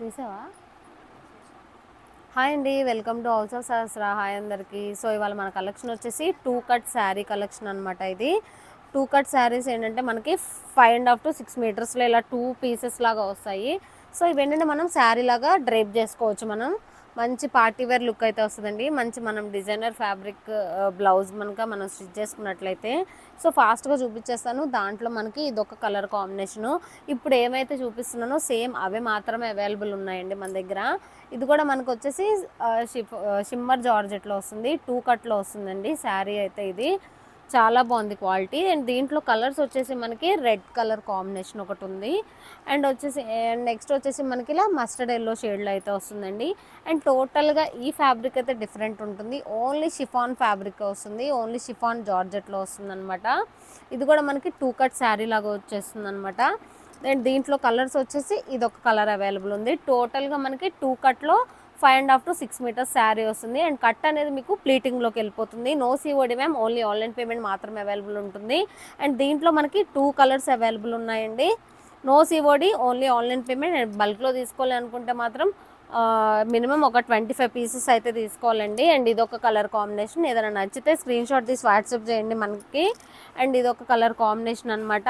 చూసావా? హాయ్ అండి welcome to house of Sahasra. Hi అందరికీ. సో ఇవాళ మన కలెక్షన్ వచ్చేసి టూ కట్ శారీ కలెక్షన్ అనమాట ఇది. టూ కట్ శారీస్ ఏంటంటే మనకి five and half to six మీటర్స్లో ఇలా టూ పీసెస్ లాగా వస్తాయి. సో ఇవేంటంటే మనం శారీ లాగా డ్రైప్ చేసుకోవచ్చు మనం. మంచి పార్టీ వేర్ లుక్ అయితే వస్తుందండి. మంచి మనం డిజైనర్ ఫ్యాబ్రిక్ బ్లౌజ్ మనక మనం స్టిచ్ చేసుకున్నట్లయితే. సో ఫాస్ట్గా చూపించేస్తాను దాంట్లో మనకి ఇదొక కలర్ కాంబినేషను. ఇప్పుడు ఏమైతే చూపిస్తున్నానో సేమ్ అవే మాత్రమే అవైలబుల్ ఉన్నాయండి మన దగ్గర. ఇది కూడా మనకు వచ్చేసి షిఫ్ షిమ్మర్ జార్జెట్లో వస్తుంది. టూ కట్లో వస్తుందండి శారీ అయితే ఇది. చాలా బాగుంది క్వాలిటీ. అండ్ దీంట్లో కలర్స్ వచ్చేసి మనకి రెడ్ కలర్ కాంబినేషన్ ఒకటి ఉంది. అండ్ వచ్చేసి అండ్ నెక్స్ట్ వచ్చేసి మనకి ఇలా మస్టర్డ్ ఎల్లో షేడ్లో అయితే వస్తుందండి. అండ్ టోటల్గా ఈ ఫ్యాబ్రిక్ అయితే డిఫరెంట్ ఉంటుంది. ఓన్లీ షిఫాన్ ఫ్యాబ్రిక్ వస్తుంది. ఓన్లీ షిఫాన్ జార్జెట్లో వస్తుంది అనమాట ఇది కూడా మనకి టూ కట్ శారీ లాగా వచ్చేస్తుంది అనమాట అండ్ దీంట్లో కలర్స్ వచ్చేసి ఇది ఒక కలర్ అవైలబుల్ ఉంది టోటల్గా మనకి టూ కట్లో five and half to six meters sari వస్తుంది. అండ్ కట్ అనేది మీకు ప్లీటింగ్లోకి వెళ్ళిపోతుంది. No C O D ma'am only online payment మాత్రమే అవైలబుల్ ఉంటుంది. అండ్ దీంట్లో మనకి టూ కలర్స్ అవైలబుల్ ఉన్నాయండి. No C O D only online payment. And బల్క్లో తీసుకోవాలి అనుకుంటే మాత్రం మినిమం ఒక ట్వంటీ ఫైవ్ పీసెస్ అయితే తీసుకోవాలండి. అండ్ ఇది ఒక కలర్ కాంబినేషన్. ఏదైనా నచ్చితే స్క్రీన్ షాట్ తీసి వాట్సాప్ చేయండి మనకి. అండ్ ఇది ఒక కలర్ కాంబినేషన్ అనమాట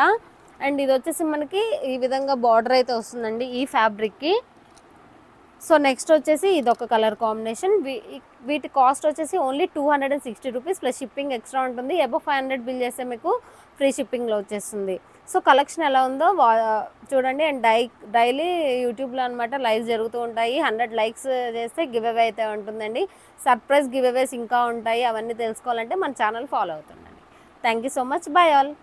అండ్ ఇది వచ్చేసి మనకి ఈ విధంగా బార్డర్ అయితే వస్తుందండి ఈ ఫ్యాబ్రిక్కి. సో నెక్స్ట్ వచ్చేసి ఇది ఒక కలర్ కాంబినేషన్. వీటి కాస్ట్ వచ్చేసి only two hundred and sixty rupees plus shipping extra ఉంటుంది. ఎబో ఫైవ్ హండ్రెడ్ బిల్ చేస్తే మీకు ఫ్రీ షిప్పింగ్లో వచ్చేస్తుంది. సో కలెక్షన్ ఎలా ఉందో వా- చూడండి. అండ్ డై డైలీ యూట్యూబ్లో అనమాట లైవ్స్ జరుగుతూ ఉంటాయి. హండ్రెడ్ లైక్స్ చేస్తే గివ్ అవే అయితే ఉంటుందండి. సర్ప్రైజ్ గివ్ అవేస్ ఇంకా ఉంటాయి. అవన్నీ తెలుసుకోవాలంటే మన ఛానల్ ఫాలో అవుతుందండి thank you so much. Bye all.